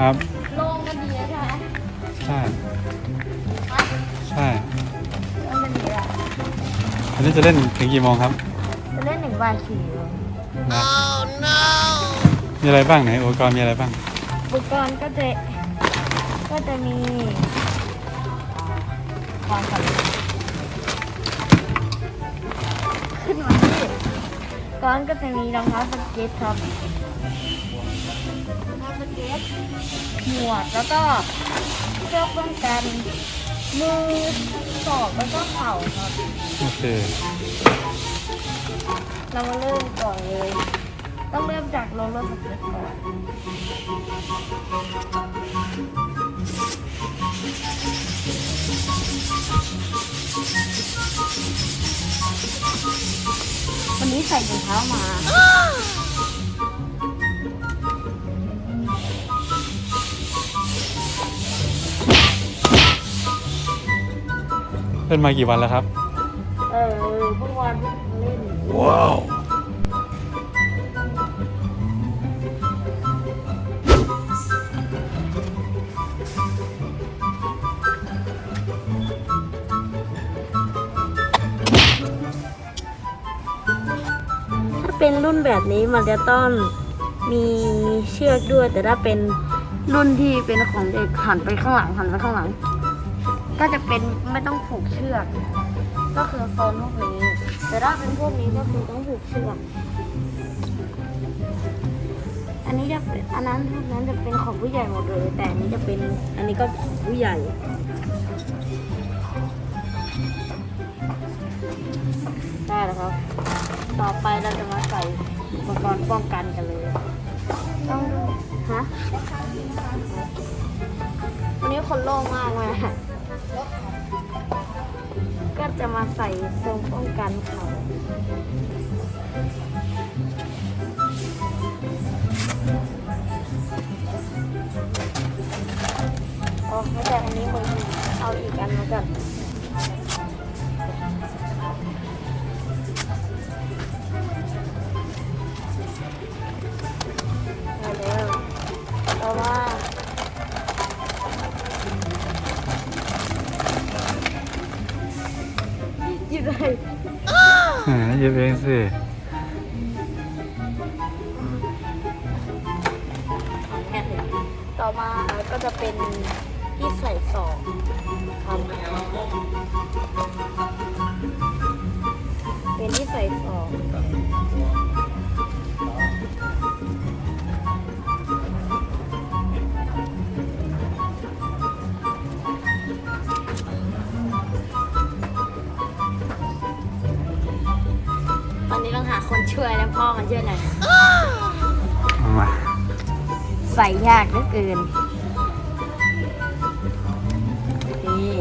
ครับโล่งก็ดีนะใช่ไหมใช่ ใช่โล่งก็ดีอะอันนี้จะเล่นถึงกี่โมงครับจะเล่นหนึ่งบาทสี่นะมีอะไรบ้างไหนอุปกรณ์มีอะไรบ้าง อุปกรณ์ก็จะก็จะมีก่อนก่อนขึ้นมาที่ก่อนก็จะมีรองเท้าสเก็ตครับรองเท้า สเก็ตหมวกแล้วก็เสื้อป้องกันมือศอกแล้วก็เข่าครับโอเค เรามาเริ่มก่อนเลย ต้องเริ่มจากโรลเลอร์สเก็ตก่อนวันนี้ใส่ถุงเท้ามา เล่นมากี่วันแล้วครับ เออเมื่อวานเพิ่งเล่นว้าวถ้าเป็นรุ่นแบบนี้มันจะต้องมีเชือกด้วย แต่ถ้าเป็นรุ่นที่เป็นของเด็กหันไปข้างหลังหันไปข้างหลัง ก็จะเป็นไม่ต้องผูกเชือก ก็คือโซนพวกนี้ แต่ถ้าเป็นพวกนี้ก็คือต้องผูกเชือก อันนี้จะเป็นอันนั้นพวกนั้นจะเป็นของผู้ใหญ่หมดเลย แต่อันนี้จะเป็นอันนี้ก็ผู้ใหญ่ได้แล้วครับ ต่อไปเราจะมาใส่อุปกรณ์ป้องกันกันเลย ต้องฮะวันนี้คนโล่งมากเลย ก็จะมาใส่ทรงป้องกันเขาโอ้ไม่แต่อันนี้มึงเอาอีกอันมาก่อน แหมหยิบเองสิแค่เลยต่อมาก็จะเป็นที่ใส่สองครับ คนช่วยแล้วพ่อมาช่วยหน่อยเอามาใส่ยากเหลือเกิน นี่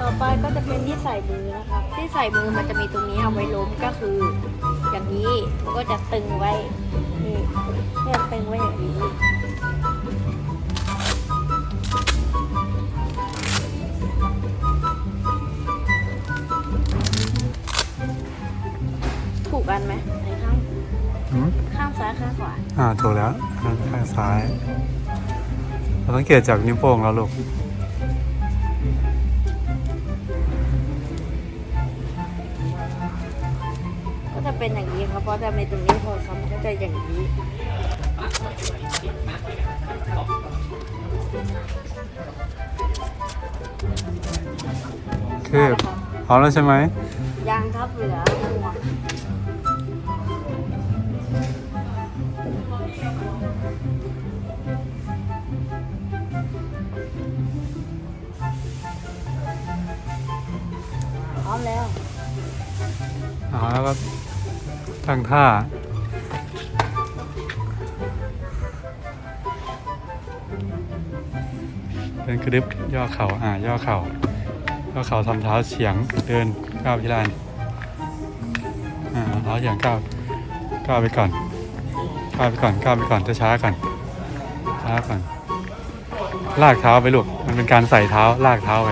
ต่อไปก็จะเป็นที่ใส่มือนะครับ ที่ใส่มือมันจะมีตรงนี้เอาไว้ล้มก็คือ อย่างนี้มันก็จะตึงไว้ นี่เนี่ยตึงไว้อย่างนี้ กกันไหมไหนข้างหืมข้างซ้ายข้างขวาอ่าถูกแล้วข้างข้างซ้าย เราสังเกตจากนิ้วโป้งเราลูกก็จะเป็นอย่างนี้ครับเพราะจะมีตรงนี้พอซ้ำก็จะอย่างนี้คือพร้อมแล้วใช่ไหมยางครับเหลือ อ๋อแล้วก็ตั้งท่า เดินกระดึบย่อเข่าอ่าย่อเข่าย่อเข่าทำเท้าเฉียงเดินก้าวพิลานอ่าเท้าเฉียงก้าวก้าวไปก่อนก้าวไปก่อนก้าวไปก่อนจะช้าก่อนช้าก่อนลากเท้าไปลูกมันเป็นการใส่เท้าลากเท้าไป